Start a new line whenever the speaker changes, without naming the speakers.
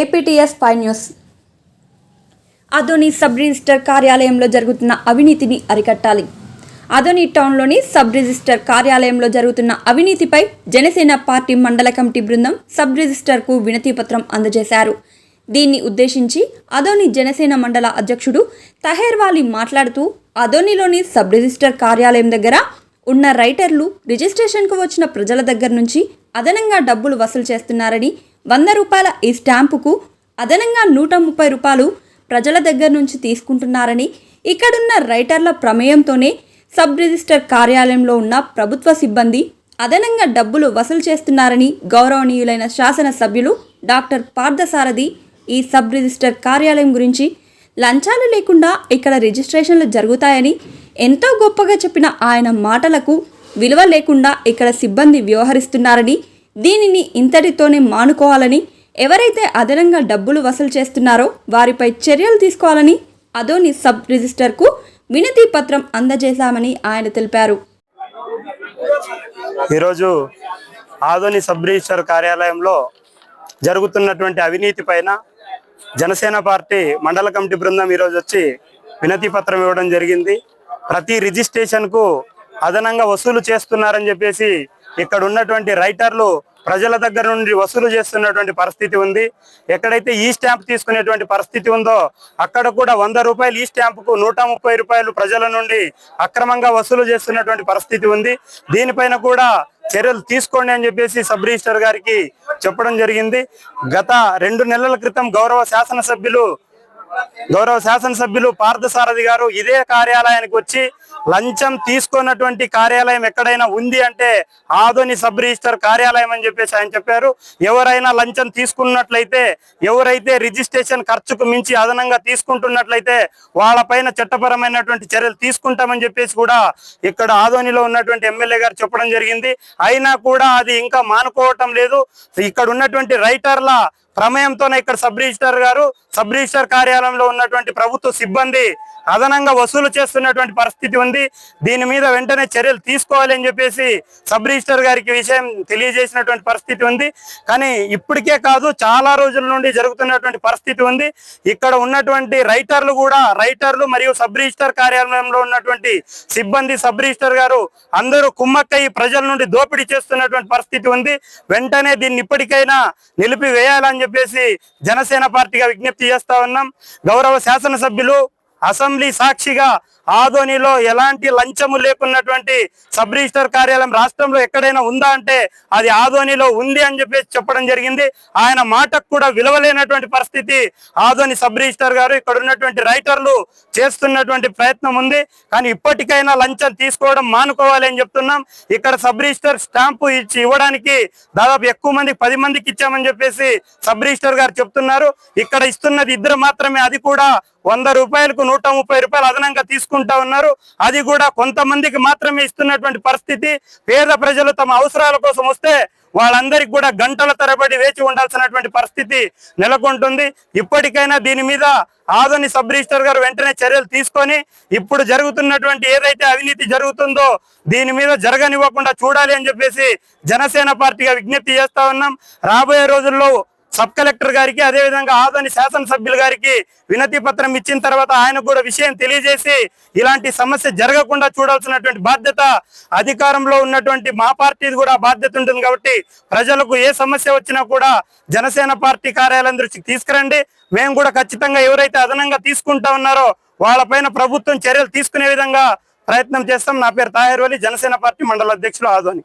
APTS five news. Adoni sub register కార్యాలయంలో జరుగుతున్న అవినీతిని అరికట్టాలి. అదోని టౌన్లోని సబ్ రిజిస్టర్ కార్యాలయంలో జరుగుతున్న అవినీతిపై జనసేన పార్టీ మండల కమిటీ బృందం సబ్ రిజిస్టర్కు వినతిపత్రం అందజేశారు. దీన్ని ఉద్దేశించి అదోని జనసేన మండల అధ్యక్షుడు తహేర్వాలి మాట్లాడుతూ అదోనిలోని సబ్ రిజిస్టర్ కార్యాలయం దగ్గర ఉన్న రైటర్లు రిజిస్ట్రేషన్కు వచ్చిన ప్రజల దగ్గర నుంచి అదనంగా డబ్బులు వసూలు చేస్తున్నారని వంద రూపాయల ఈ స్టాంపుకు అదనంగా నూట ముప్పై రూపాయలు ప్రజల దగ్గర నుంచి తీసుకుంటున్నారని ఇక్కడున్న రైటర్ల ప్రమేయంతోనే సబ్ రిజిస్టర్ కార్యాలయంలో ఉన్న ప్రభుత్వ సిబ్బంది అదనంగా డబ్బులు వసూలు చేస్తున్నారని గౌరవనీయులైన శాసనసభ్యులు డాక్టర్ పార్థసారథి ఈ సబ్ రిజిస్టర్ కార్యాలయం గురించి లంచాలు లేకుండా ఇక్కడ రిజిస్ట్రేషన్లు జరుగుతాయని ఎంతో గొప్పగా చెప్పిన ఆయన మాటలకు విలువ లేకుండా ఇక్కడ సిబ్బంది వ్యవహరిస్తున్నారని దీనిని ఇంతటితోనే మానుకోవాలని ఎవరైతే అదనంగా డబ్బులు వసూలు చేస్తున్నారో వారిపై చర్యలు తీసుకోవాలని అదోని సబ్ రిజిస్టర్కు వినతి పత్రం అందజేశామని ఆయన తెలిపారు.
ఈరోజు ఆదోని సబ్ రిజిస్టర్ కార్యాలయంలో జరుగుతున్నటువంటి అవినీతి పైన జనసేన పార్టీ మండల కమిటీ బృందం ఈరోజు వచ్చి వినతి పత్రం ఇవ్వడం జరిగింది. ప్రతి రిజిస్ట్రేషన్కు అదనంగా వసూలు చేస్తున్నారని చెప్పేసి ఇక్కడ ఉన్నటువంటి రైటర్లు ప్రజల దగ్గర నుండి వసూలు చేస్తున్నటువంటి పరిస్థితి ఉంది. ఎక్కడైతే ఈ స్టాంప్ తీసుకునేటువంటి పరిస్థితి ఉందో అక్కడ కూడా వంద రూపాయలు ఈ స్టాంపుకు నూట ముప్పై రూపాయలు ప్రజల నుండి అక్రమంగా వసూలు చేస్తున్నటువంటి పరిస్థితి ఉంది. దీనిపైన కూడా చర్యలు తీసుకోండి అని చెప్పేసి సబ్ రిజిస్టర్ గారికి చెప్పడం జరిగింది. గత రెండు నెలల క్రితం గౌరవ శాసనసభ్యులు గౌరవ శాసనసభ్యులు పార్థసారథి గారు ఇదే కార్యాలయానికి వచ్చి లంచం తీసుకున్నటువంటి కార్యాలయం ఎక్కడైనా ఉంది అంటే ఆదోని సబ్ రిజిస్టర్ కార్యాలయం అని చెప్పేసి ఆయన చెప్పారు. ఎవరైనా లంచం తీసుకున్నట్లయితే ఎవరైతే రిజిస్ట్రేషన్ ఖర్చుకు మించి అదనంగా తీసుకుంటున్నట్లయితే వాళ్ళపైన చట్టపరమైనటువంటి చర్యలు తీసుకుంటామని చెప్పేసి కూడా ఇక్కడ ఆదోనిలో ఉన్నటువంటి ఎమ్మెల్యే గారు చెప్పడం జరిగింది. అయినా కూడా అది ఇంకా మానుకోవటం లేదు. ఇక్కడ ఉన్నటువంటి రైటర్ల ప్రమేయంతోనే ఇక్కడ సబ్ రిజిస్టర్ గారు సబ్ రిజిస్టర్ కార్యాలయంలో ఉన్నటువంటి ప్రభుత్వ సిబ్బంది అదనంగా వసూలు చేస్తున్నటువంటి పరిస్థితి ఉంది. దీని మీద వెంటనే చర్యలు తీసుకోవాలి అని చెప్పేసి సబ్ రిజిస్టర్ గారికి విషయం తెలియజేసినటువంటి పరిస్థితి ఉంది. కానీ ఇప్పటికే కాదు చాలా రోజుల నుండి జరుగుతున్నటువంటి పరిస్థితి ఉంది. ఇక్కడ ఉన్నటువంటి రైటర్లు కూడా రైటర్లు మరియు సబ్ రిజిస్టర్ కార్యాలయంలో ఉన్నటువంటి సిబ్బంది సబ్ రిజిస్టర్ గారు అందరూ కుమ్మక్కయి ప్రజల నుండి దోపిడీ చేస్తున్నటువంటి పరిస్థితి ఉంది. వెంటనే దీన్ని ఇప్పటికైనా నిలిపివేయాలని చెప్పేసి జనసేన పార్టీగా విజ్ఞప్తి చేస్తా ఉన్నాం. గౌరవ శాసనసభ్యులు అసెంబ్లీ సాక్షిగా ఆదోనిలో ఎలాంటి లంచము లేకున్నటువంటి సబ్ రిజిస్టర్ కార్యాలయం రాష్ట్రంలో ఎక్కడైనా ఉందా అంటే అది ఆదోనిలో ఉంది అని చెప్పేసి చెప్పడం జరిగింది. ఆయన మాటకు కూడా విలువలేనటువంటి పరిస్థితి. ఆదోని సబ్ రిజిస్టర్ గారు ఇక్కడ ఉన్నటువంటి రైటర్లు చేస్తున్నటువంటి ప్రయత్నం ఉంది. కానీ ఇప్పటికైనా లంచం తీసుకోవడం మానుకోవాలి అని చెప్తున్నాం. ఇక్కడ సబ్ రిజిస్టర్ స్టాంపు ఇచ్చి ఇవ్వడానికి దాదాపు ఎక్కువ మంది పది మందికి ఇచ్చామని చెప్పేసి సబ్ రిజిస్టర్ గారు చెప్తున్నారు. ఇక్కడ ఇస్తున్నది ఇద్దరు మాత్రమే అది కూడా వంద రూపాయలకు నూట ముప్పై రూపాయలు అదనంగా తీసుకుంటా ఉన్నారు. అది కూడా కొంతమందికి మాత్రమే ఇస్తున్నటువంటి పరిస్థితి. పేద ప్రజలు తమ అవసరాల కోసం వస్తే వాళ్ళందరికి కూడా గంటల తరబడి వేచి ఉండాల్సినటువంటి పరిస్థితి నెలకొంటుంది. ఇప్పటికైనా దీని మీద ఆదోని సబ్ రిజిస్టర్ గారు వెంటనే చర్యలు తీసుకొని ఇప్పుడు జరుగుతున్నటువంటి ఏదైతే అవినీతి జరుగుతుందో దీని మీద జరగనివ్వకుండా చూడాలి అని చెప్పేసి జనసేన పార్టీగా విజ్ఞప్తి చేస్తా ఉన్నాం. రాబోయే రోజుల్లో సబ్ కలెక్టర్ గారికి అదే విధంగా ఆదోని శాసనసభ్యులు గారికి వినతి పత్రం ఇచ్చిన తర్వాత ఆయన కూడా విషయం తెలియజేసి ఇలాంటి సమస్య జరగకుండా చూడాల్సినటువంటి బాధ్యత అధికారంలో ఉన్నటువంటి మా పార్టీది కూడా బాధ్యత ఉంటుంది కాబట్టి ప్రజలకు ఏ సమస్య వచ్చినా కూడా జనసేన పార్టీ కార్యాలయం దృష్టికి తీసుకురండి. మేము కూడా ఖచ్చితంగా ఎవరైతే అదనంగా తీసుకుంటా ఉన్నారో వాళ్ళపైన ప్రభుత్వం చర్యలు తీసుకునే విధంగా ప్రయత్నం చేస్తాం. నా పేరు తాహేర్ వలి జనసేన పార్టీ మండల అధ్యక్షులు ఆదోని.